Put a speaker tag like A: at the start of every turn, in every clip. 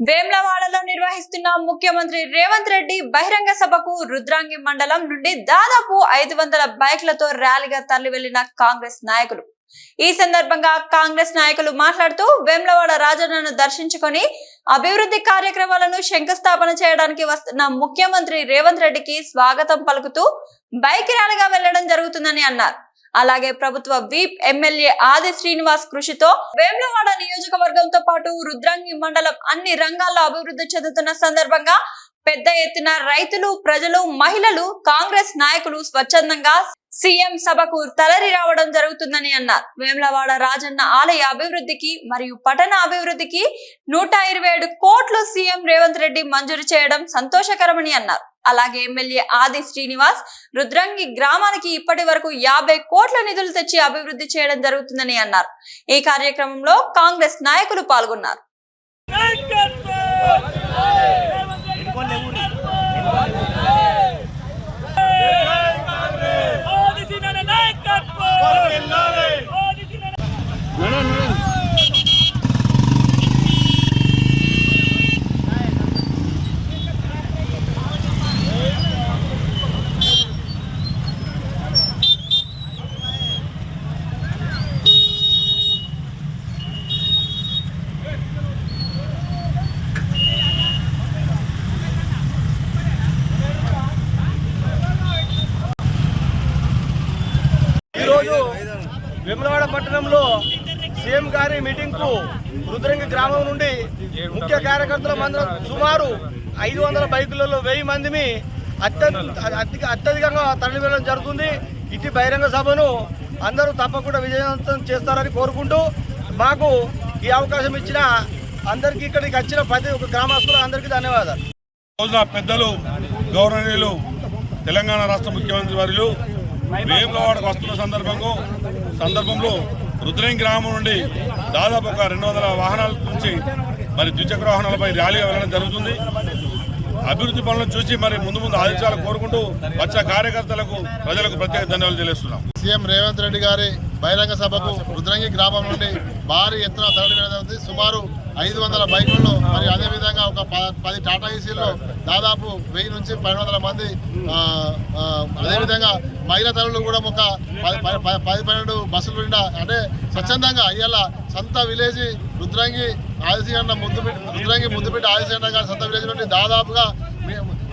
A: వేమ్లవాడలో నిర్వహిస్తున్న ముఖ్యమంత్రి రేవంత్ రెడ్డి బహిరంగ సభకు రుద్రాంగి మండలం నుండి దాదాపు ఐదు వందల బైక్లతో ర్యాలీగా తరలి వెళ్ళిన కాంగ్రెస్ నాయకులు. ఈ సందర్భంగా కాంగ్రెస్ నాయకులు మాట్లాడుతూ వేమ్లవాడ రాజన్నను దర్శించుకొని అభివృద్ధి కార్యక్రమాలను శంకుస్థాపన చేయడానికి వస్తున్న ముఖ్యమంత్రి రేవంత్ రెడ్డికి స్వాగతం పలుకుతూ బైక్ ర్యాలీగా వెళ్ళడం జరుగుతుందని అన్నారు. అలాగే ప్రభుత్వ వీప్ ఎమ్మెల్యే ఆది శ్రీనివాస్ కృషితో వేములవాడ నియోజకవర్గంతో పాటు రుద్రాంగి మండలం అన్ని రంగాల్లో అభివృద్ధి చెందుతున్న సందర్భంగా పెద్ద ఎత్తున రైతులు ప్రజలు మహిళలు కాంగ్రెస్ నాయకులు స్వచ్ఛందంగా సీఎం సభకు తలరి రావడం జరుగుతుందని అన్నారు. వేములవాడ రాజన్న ఆలయ అభివృద్ధికి మరియు పట్టణ అభివృద్ధికి నూట ఇరవై ఏడు కోట్లు సీఎం రేవంత్ రెడ్డి మంజూరు చేయడం సంతోషకరమని అన్నారు. అలాగే ఎమ్మెల్యే ఆది శ్రీనివాస్ రుద్రంగి గ్రామానికి ఇప్పటి వరకు యాభై కోట్ల నిధులు తెచ్చి అభివృద్ధి చేయడం జరుగుతుందని అన్నారు. ఈ కార్యక్రమంలో కాంగ్రెస్ నాయకులు పాల్గొన్నారు.
B: ఈరోజు విమలవాడ పట్టణంలో సీఎం గారి మీటింగ్కు రుద్రంగి గ్రామం నుండి ముఖ్య కార్యకర్తల మందరం సుమారు ఐదు వందల బైకులలో వెయ్యి మందిని అత్యంత అత్యధికంగా తరలి వెళ్ళడం జరుగుతుంది. ఇటు బహిరంగ సభను అందరూ తప్పకుండా విజయవంతం చేస్తారని కోరుకుంటూ మాకు ఈ అవకాశం ఇచ్చిన అందరికీ ఇక్కడికి వచ్చిన ప్రతి ఒక్క గ్రామస్తులు అందరికీ ధన్యవాదాలు.
C: రోజున పెద్దలు గౌరవనీయులు తెలంగాణ రాష్ట్ర ముఖ్యమంత్రి వర్యులు వేములవాడకు వస్తున్న సందర్భంగా సందర్భంలో రుద్రంగి గ్రామం నుండి దాదాపు ఒక రెండు వందల వాహనాల నుంచి మరి ద్విచక్ర వాహనాలపై ర్యాలీగా వెళ్ళడం జరుగుతుంది. అభివృద్ధి పనులను చూసి మరి ముందు ముందు ఆదేశాలు కోరుకుంటూ వచ్చే కార్యకర్తలకు ప్రజలకు ప్రత్యేక ధన్యవాదాలు తెలియజేస్తున్నాం.
D: సీఎం రేవంత్ రెడ్డి గారి బహిరంగ సభకు రుద్రంగి గ్రామం నుండి భారీ ఎత్తున తరలి ఉంది సుమారు ఐదు వందల బైకుల్లో మరి అదేవిధంగా ఒక పది టాటా ఏసీల్లో దాదాపు వెయ్యి నుంచి పది వందల మంది అదేవిధంగా మహిళా తరలు కూడా ఒక పది పది- పది- పన్నెండు బస్సులు నిండా అంటే స్వచ్ఛందంగా అయ్యేలా సొంత విలేజ్ రుద్రంగి ఆదిశీగన్న ముద్దుపెట్టి రుద్రంగి ముద్దుపెట్టి ఆదిశీగన్న గారి సంత విలేజ్ నుండి దాదాపుగా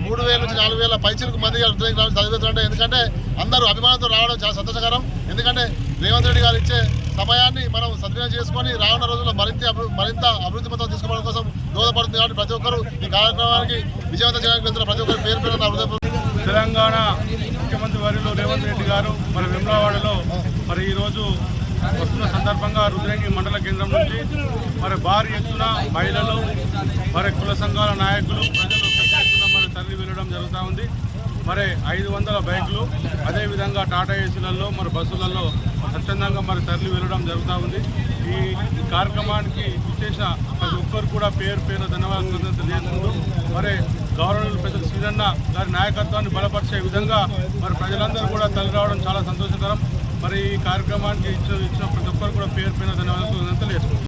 D: మూడు వేల నుంచి నాలుగు వేల పైసలకు మంది రుద్రంగి చదివిస్తుంటే ఎందుకంటే అందరూ అభిమానంతో రావడం చాలా సంతోషకరం. ఎందుకంటే రేవంత్ రెడ్డి గారు ఇచ్చే సమయాన్ని మనం సద్వినియోగం చేసుకొని రానున్న రోజుల్లో మరింత మరింత అభివృద్ధి పథకం తీసుకోవడం కోసం దోహదపడుతుంది కాబట్టి ప్రతి ఒక్కరు ఈ కార్యక్రమానికి విజయవంతం చేయడానికి వెళ్తున్న ప్రతి ఒక్కరు పేరు పేరు హృదయపూర్వక
E: తెలంగాణ ముఖ్యమంత్రి వారిలో రేవంత్ రెడ్డి గారు మరి వెమ్లవాడలో మరి ఈరోజు వస్తున్న సందర్భంగా రుద్రంగి మండల కేంద్రం నుంచి మరి భారీ ఎత్తున మహిళలు మరి కుల సంఘాల నాయకులు ప్రజలు పెద్ద ఎత్తున మరి తరలి వెళ్ళడం జరుగుతూ ఉంది మరి ఐదు వందల బైక్లు అదేవిధంగా టాటా ఏసీలలో మరి బస్సులలో స్వచ్ఛందంగా మరి తరలి వెళ్ళడం జరుగుతూ ఉంది. ఈ కార్యక్రమానికి విశేష ప్రతి ఒక్కరు కూడా పేరు పేరు ధన్యవాదాలు తెలియజేసుకుంటూ మరి గవర్నర్ పెద్ద శ్రీరన్న గారి నాయకత్వాన్ని బలపరిచే విధంగా మరి ప్రజలందరూ కూడా తల్లి రావడం చాలా సంతోషకరం. మరి ఈ కార్యక్రమానికి ఇచ్చిన ఇచ్చిన ప్రతి ఒక్కరు కూడా పేరు పైన ధన్యవాదాలు తెలియజేసుకుంటాం